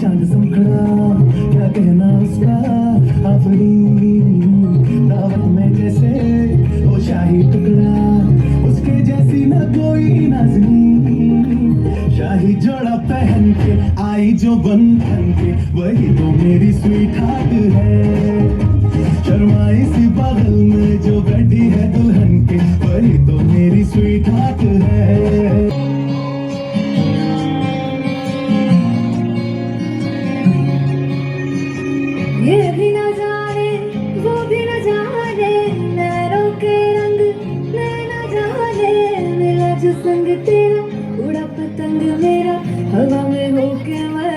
चाँद समखड़ा क्या कहना उसका? आफरी दावत में जैसे वो शाही टुकड़ा, उसके जैसी न कोई नाजनी शाही जोड़ा पहन के आई जो बंधन के, वही तो मेरी स्वीट हार्ट है। शर्माई सी बगल में जो बैठी है दुल्हन के, वही तो मेरी स्वीट हार्ट है। संग तेरा उड़ा पतंग मेरा हवा में होके मलंग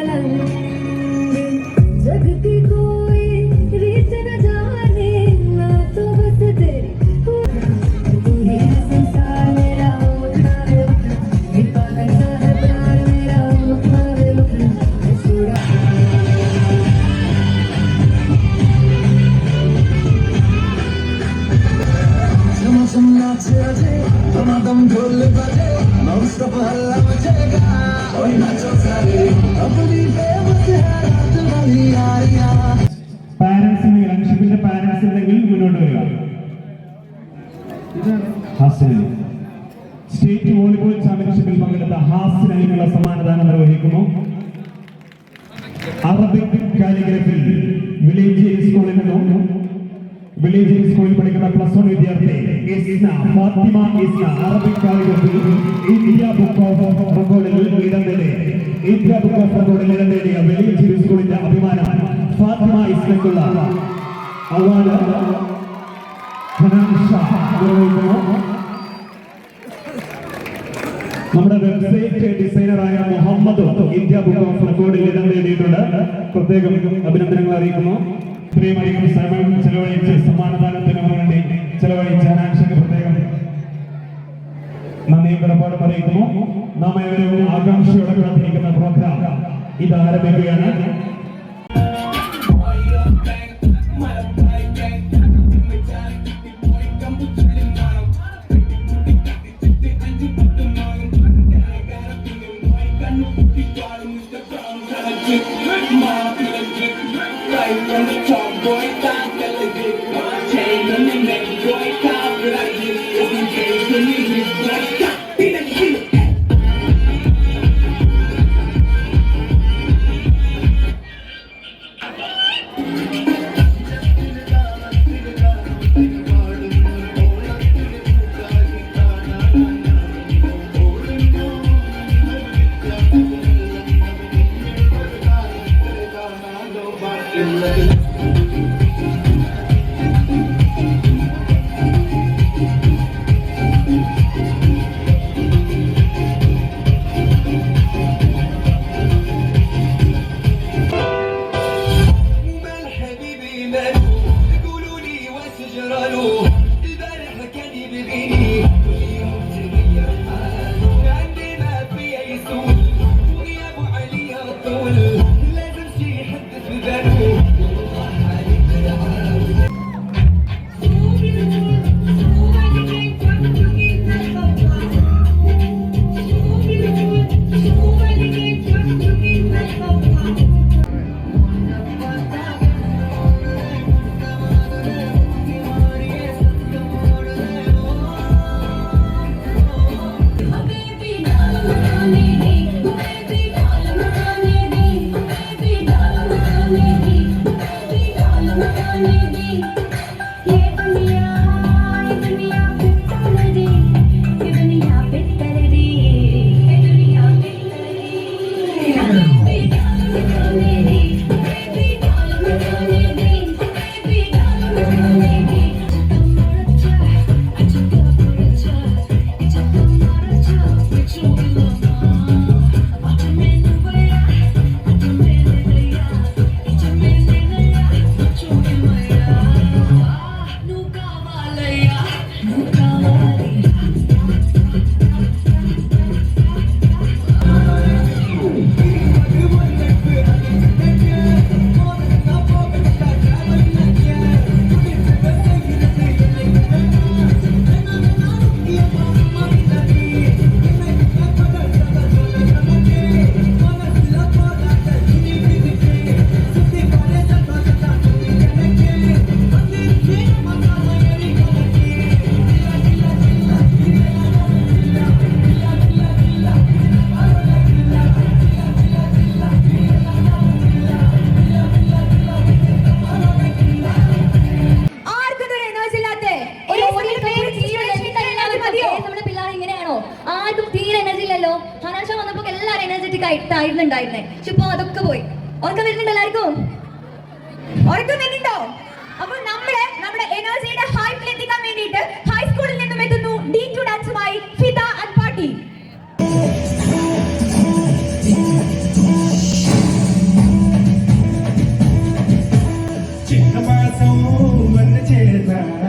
झमझम नाचे अजे धमाधम ढोल बजे नॉनस्टॉप हल्ला मचेगा ओए नाचो सारे अपनी फेमस है रात वाली यारियां പാരന്റ്സ് അൻഷിപ്പിന്റെ പാരന്റ്സ് ഉണ്ടെങ്കിൽ മുന്നോട്ട് വരിക ഹാസിന് സ്റ്റേറ്റ് വോളിബോൾ ചാമ്പ്യൻഷിപ്പിൽ പങ്കെടുത്ത ഹാസിനായിട്ടുള്ള സമ്മാനദാനം നിർവഹിക്കുന്നു അറബിക് കാലിഗ്രഫിൽ വില്ലേജ് സ്കൂളിൽ നിന്നും വില്ലേജ് സ്കൂളിൽ പഠിക്കുന്ന പ്ലസ് വൺ വിദ്യാർത്ഥി ഇസ്ന ഫാത്തിമ ഇസ്ന അറബിക് കാലിഗ്രഫിൽ ഇന്ത്യ ബുക്ക് ഓഫ് റെക്കോർഡിൽ ഇടം നേടി. ഇന്ത്യ ബുക്ക് ഓഫ് റെക്കോർഡിൽ ഇടം നേടിയ വില്ലേജ് സ്കൂളിന്റെ അഭിമാനം ഫാത്തിമ ഇസ്നക്കുള്ള അവാർഡ് നമ്മുടെ വെബ്സൈറ്റ് ഡിസൈനറായ മുഹമ്മദ് ഇന്ത്യ ബുക്ക് ഓഫ് റെക്കോർഡിൽ ഇടം നേടിയിട്ടുണ്ട്. പ്രത്യേകം അഭിനന്ദനങ്ങൾ അറിയിക്കുന്നു. ഇത്രയും അധികം സമയം ചെലവഴിച്ച് സമ്മാനദാനത്തിന് വേണ്ടി ചെലവഴിച്ച ഹനാൻഷക്ക് പ്രത്യേകം നന്ദിയും കടപ്പാടും അറിയിക്കുന്നു നാം ഏവരും ആകാംക്ഷയോടെ കാത്തിരിക്കുന്ന പ്രോഗ്രാം ഇത് ആരംഭിക്കുകയാണ്. Point ഒക്കെ ആയിട്ടായിരുന്നു ഉണ്ടായിരുന്നത് പക്ഷെ ഇപ്പൊ അതൊക്കെ പോയി. ഉറക്കം വരുന്നുണ്ട് എല്ലാവർക്കും? ഉറക്കം വരുന്നുണ്ടോ? അപ്പോൾ നമ്മൾ നമ്മുടെ എനർജിയുടെ ഹൈപ്പിൽ എത്തിക്കാൻ വേണ്ടിയിട്ട് ഹൈസ്കൂളിൽ നിന്നും എത്തുന്നു. ഡി ടു ഡാൻസുമായി ഫിത ആൻഡ് പാർട്ടി ചിങ്ങമാസം വന്നു ചേർന്നാൽ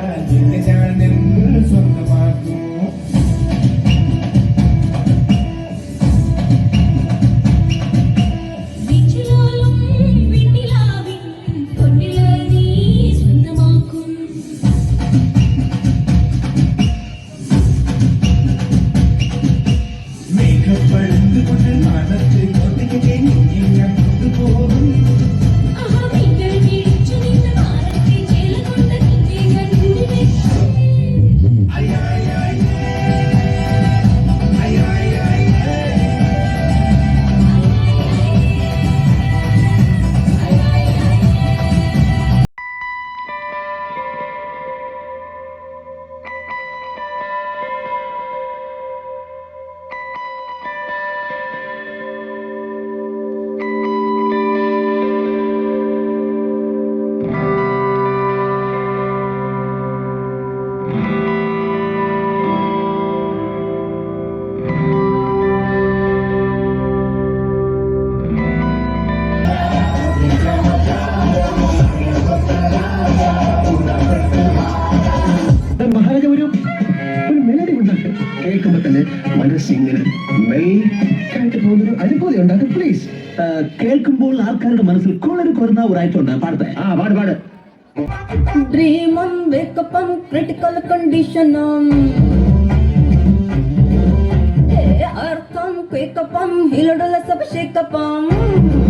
പോലൊരു അനുഭൂതി ഉണ്ടാക്കും പ്ലീസ് കേൾക്കുമ്പോൾ ആൾക്കാരുടെ മനസ്സിൽ കുളര് കുറഞ്ഞ ഒരായിട്ടുണ്ട് പാടത്തെ ആ പാട് പാട് Dream on, wake up on critical condition on. Hey, earth on, quake up on, healed all the sub shake up on.